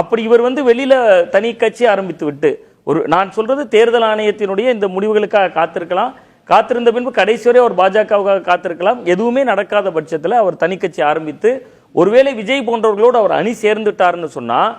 அப்படி இவர் வந்து வெளியில தனி கட்சி ஆரம்பித்து விட்டு ஒரு நான் சொல்றது தேர்தல் ஆணையத்தினுடைய இந்த முடிவுகளுக்காக காத்திருக்கலாம். காத்திருந்த பின்பு கடைசி வரை அவர் பாஜகவுக்காக காத்திருக்கலாம். எதுவுமே நடக்காத பட்சத்தில் அவர் தனி கட்சி ஆரம்பித்து ஒருவேளை விஜய் போன்றவர்களோடு அவர் அணி சேர்ந்துட்டார்னு சொன்னால்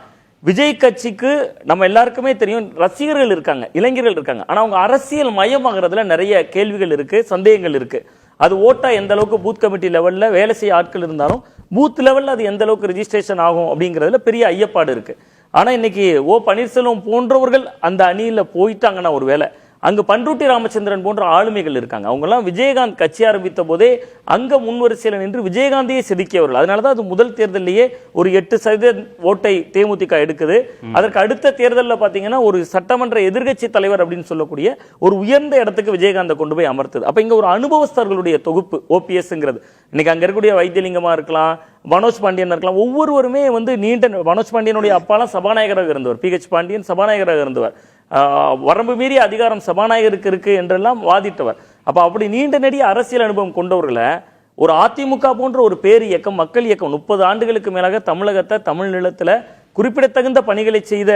விஜய் கட்சிக்கு நம்ம எல்லாருக்குமே தெரியும் ரசிகர்கள் இருக்காங்க இளைஞர்கள் இருக்காங்க. ஆனால் அவங்க அரசியல் மயமாகறதுல நிறைய கேள்விகள் இருக்குது சந்தேகங்கள் இருக்குது அது ஓட்டா எந்த அளவுக்கு பூத் கமிட்டி லெவலில் வேலை செய்ய ஆட்கள் இருந்தாலும் பூத் லெவலில் அது எந்த அளவுக்கு ரிஜிஸ்ட்ரேஷன் ஆகும் அப்படிங்கிறதுல பெரிய ஐயப்பாடு இருக்குது ஆனால் இன்னைக்கு ஓ பன்னீர்செல்வம் போன்றவர்கள் அந்த அணியில் போயிட்டாங்கன்னா ஒரு வேலை அங்கு பண்ருட்டி ராமச்சந்திரன் போன்ற ஆளுமைகள் இருக்காங்க. அவங்கெல்லாம் விஜயகாந்த் கட்சி ஆரம்பித்த போதே அங்க முன்வரிசையில் நின்று விஜயகாந்தையே செதுக்கியவர்கள். அதனால தான் அது முதல் தேர்தலிலேயே ஒரு எட்டு சதவீத ஓட்டை தேமுதிக எடுக்குது. அதற்கு அடுத்த தேர்தலில் பார்த்தீங்கன்னா ஒரு சட்டமன்ற எதிர்க்கட்சி தலைவர் அப்படின்னு சொல்லக்கூடிய ஒரு உயர்ந்த இடத்துக்கு விஜயகாந்தை கொண்டு போய் அமர்த்துது. அப்ப இங்க ஒரு அனுபவஸ்தர்களுடைய தொகுப்பு ஓபிஎஸ்ங்கிறது இன்னைக்கு அங்க இருக்கக்கூடிய வைத்தியலிங்கமா இருக்கலாம் மனோஜ் பாண்டியன் இருக்கலாம் ஒவ்வொருவருமே வந்து நீண்ட மனோஜ் பாண்டியனுடைய அப்பாலாம் சபாநாயகராக இருந்தவர். பிஹெச் பாண்டியன் சபாநாயகராக இருந்தவர். வரம்பு மீறி அதிகாரம் சபாநாயகருக்கு இருக்குது என்றெல்லாம் வாதிட்டவர். அப்போ அப்படி நீண்ட நெடிய அரசியல் அனுபவம் கொண்டவர்களை ஒரு அதிமுக போன்ற ஒரு பேர் இயக்கம் மக்கள் இயக்கம் முப்பது ஆண்டுகளுக்கு மேலாக தமிழகத்தை தமிழ் நிலத்தில் குறிப்பிடத்தகுந்த பணிகளை செய்த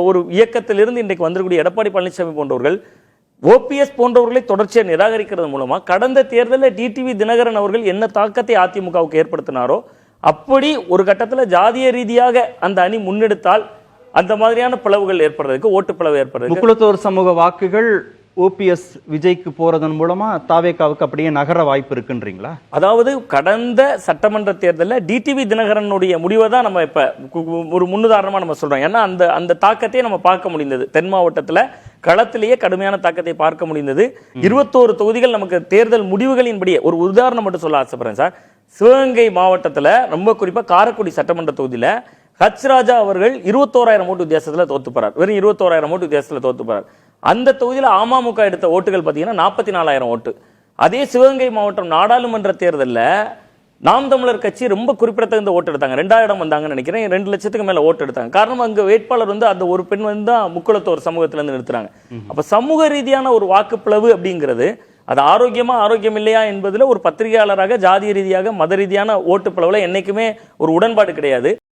ஒரு இயக்கத்திலிருந்து இன்றைக்கு வந்திருக்கூடிய எடப்பாடி பழனிசாமி போன்றவர்கள் ஓபிஎஸ் போன்றவர்களை தொடர்ச்சியாக நிராகரிக்கிறது மூலமாக கடந்த தேர்தலில் டிடிவி தினகரன் அவர்கள் என்ன தாக்கத்தை அதிமுகவுக்கு ஏற்படுத்தினாரோ அப்படி ஒரு கட்டத்தில் ஜாதிய ரீதியாக அந்த அணி முன்னெடுத்தால் அந்த மாதிரியான பிளவுகள் ஏற்படுறதுக்கு ஓட்டு பிளவு ஏற்படுறதுக்கு முக்குளத்தோர் சமூக வாக்குகள் ஓபிஎஸ் விஜய்க்கு போறதன் மூலமா தாவேக்காவுக்கு அப்படியே நகர வாய்ப்பு இருக்குன்றீங்களா? அதாவது கடந்த சட்டமன்ற தேர்தலில் டிடிவி தினகரனுடைய முடிவை தான் நம்ம இப்ப ஒரு முன்னுதாரணமா நம்ம சொல்றோம். ஏன்னா அந்த அந்த தாக்கத்தையே நம்ம பார்க்க முடிந்தது. தென் மாவட்டத்துல களத்திலேயே கடுமையான தாக்கத்தை பார்க்க முடிந்தது. இருபத்தோரு தொகுதிகள் நமக்கு தேர்தல் முடிவுகளின்படியே ஒரு உதாரணம் மட்டும் சொல்ல ஆசைப்படுறேன் சார். சிவகங்கை மாவட்டத்துல ரொம்ப குறிப்பா காரைக்குடி சட்டமன்ற தொகுதியில ஹச் ராஜா அவர்கள் இருபத்தோராயிரம் ஓட்டு வித்தியாசத்துல தோத்து போறார் வெறும் இருபத்தோராயிரம் ஓட்டு வித்தியாசத்துல தோத்து போறார் அந்த தொகுதியில அமமுக எடுத்த ஓட்டுகள் பாத்தீங்கன்னா நாற்பத்தி நாலாயிரம் ஓட்டு. அதே சிவகங்கை மாவட்டம் நாடாளுமன்ற தேர்தல்ல நாம் தமிழர் கட்சி ரொம்ப குறிப்பிடத்தகுந்த ஓட்டு எடுத்தாங்க. ரெண்டாயிரம் வந்தாங்கன்னு நினைக்கிறேன். ரெண்டு லட்சத்துக்கு மேல ஓட்டு எடுத்தாங்க. காரணம் அங்க வேட்பாளர் வந்து அந்த ஒரு பெண் வந்து தான் முக்குளத்தோர் சமூகத்துல இருந்து நிறுத்துறாங்க அப்ப சமூக ரீதியான ஒரு வாக்குப்பிளவு அப்படிங்கிறது அது ஆரோக்கியமா ஆரோக்கியம் இல்லையா என்பதுல ஒரு பத்திரிகையாளராக ஜாதிய ரீதியாக மத ரீதியான ஓட்டுப்பிளவுல என்னைக்குமே ஒரு உடன்பாடு கிடையாது.